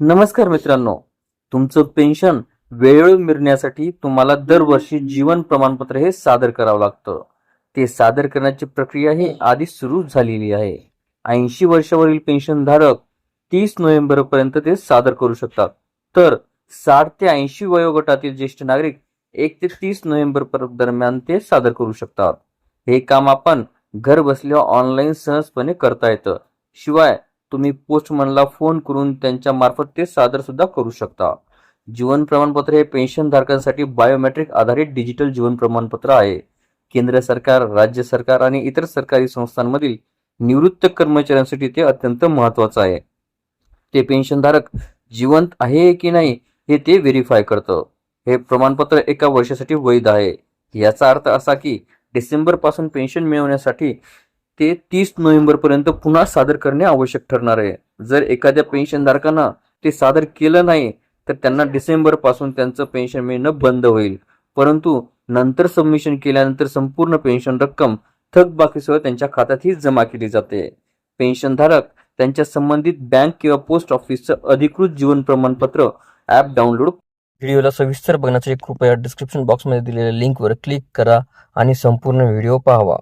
नमस्कार मित्रांनो तुमचं पेन्शन वेळेवर मिळण्यासाठी तुम्हाला दरवर्षी जीवन प्रमाणपत्र हे सादर करावं लागतं. ते सादर करण्याची प्रक्रिया ही आधी सुरू झालेली आहे. ऐंशी वर्षावरील पेन्शनधारक तीस नोव्हेंबर पर्यंत ते सादर करू शकतात. तर साठ ते ऐंशी वयोगटातील ज्येष्ठ नागरिक एक ते तीस नोव्हेंबर दरम्यान ते सादर करू शकतात. हे काम आपण घर बसल्या ऑनलाईन सहजपणे करता येतं. शिवाय तुम्ही पोस्टमनला फोन करून त्यांच्या मार्फत ते सादर सुद्धा करू शकता. जीवन प्रमाणपत्र हे पेन्शन धारकांसाठी बायोमेट्रिक आधारित डिजिटल जीवन प्रमाणपत्र आहे. केंद्र सरकार राज्य सरकार आणि इतर सरकारी संस्थांमधील निवृत्त कर्मचाऱ्यांसाठी ते अत्यंत महत्वाचं आहे. ते पेन्शनधारक जिवंत आहे की नाही हे ते व्हेरीफाय करतं. हे प्रमाणपत्र एका वर्षासाठी वैध आहे. याचा अर्थ असा की डिसेंबरपासून पेन्शन मिळवण्यासाठी ते तीस नोव्हेंबरपर्यंत पुन्हा सादर करणे आवश्यक ठरणार आहे. जर एखाद्या पेन्शनधारकांना ते सादर केलं नाही तर त्यांना डिसेंबरपासून त्यांचं पेन्शन मिळणं बंद होईल. परंतु नंतर सबमिशन केल्यानंतर संपूर्ण पेन्शन रक्कम थकबाकीसह त्यांच्या खात्यातही जमा केली जाते. पेन्शनधारक त्यांच्या संबंधित बँक किंवा पोस्ट ऑफिसचं अधिकृत जीवन प्रमाणपत्र ॲप डाउनलोड व्हिडिओला सविस्तर बघण्यासाठी कृपया डिस्क्रिप्शन बॉक्समध्ये दिलेल्या लिंकवर क्लिक करा आणि संपूर्ण व्हिडिओ पाहावा.